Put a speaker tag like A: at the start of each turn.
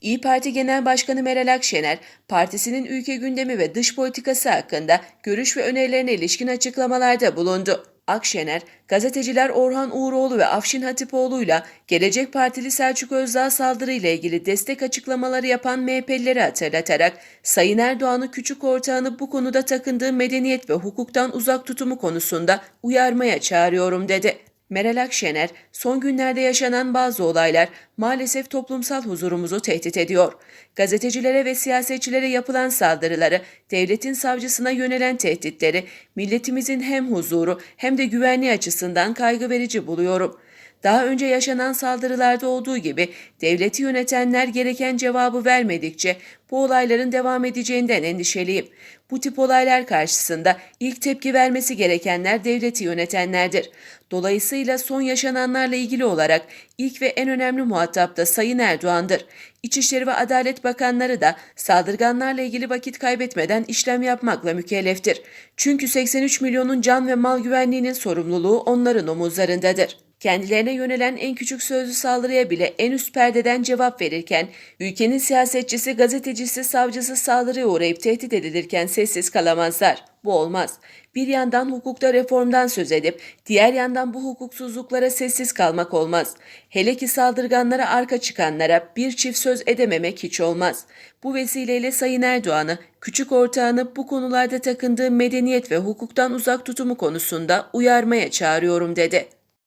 A: İyi Parti Genel Başkanı Meral Akşener, partisinin ülke gündemi ve dış politikası hakkında görüş ve önerilerine ilişkin açıklamalarda bulundu. Akşener, gazeteciler Orhan Uğuroğlu ve Afşin Hatipoğlu'yla Gelecek Partili Selçuk Özdağ saldırıyla ilgili destek açıklamaları yapan MHP'lileri hatırlatarak Sayın Erdoğan'ı küçük ortağını bu konuda takındığı medeniyet ve hukuktan uzak tutumu konusunda uyarmaya çağırıyorum dedi. Meral Akşener, son günlerde yaşanan bazı olaylar maalesef toplumsal huzurumuzu tehdit ediyor. Gazetecilere ve siyasetçilere yapılan saldırıları, devletin savcısına yönelen tehditleri, milletimizin hem huzuru hem de güvenliği açısından kaygı verici buluyorum. Daha önce yaşanan saldırılarda olduğu gibi devleti yönetenler gereken cevabı vermedikçe bu olayların devam edeceğinden endişeliyim. Bu tip olaylar karşısında ilk tepki vermesi gerekenler devleti yönetenlerdir. Dolayısıyla son yaşananlarla ilgili olarak ilk ve en önemli muhatap da Sayın Erdoğan'dır. İçişleri ve Adalet Bakanları da saldırganlarla ilgili vakit kaybetmeden işlem yapmakla mükelleftir. Çünkü 83 milyonun can ve mal güvenliğinin sorumluluğu onların omuzlarındadır. Kendilerine yönelen en küçük sözlü saldırıya bile en üst perdeden cevap verirken, ülkenin siyasetçisi, gazetecisi, savcısı saldırıya uğrayıp tehdit edilirken sessiz kalamazlar. Bu olmaz. Bir yandan hukukta reformdan söz edip, diğer yandan bu hukuksuzluklara sessiz kalmak olmaz. Hele ki saldırganlara arka çıkanlara bir çift söz edememek hiç olmaz. Bu vesileyle Sayın Erdoğan'ı, küçük ortağını bu konularda takındığı medeniyet ve hukuktan uzak tutumu konusunda uyarmaya çağırıyorum dedi.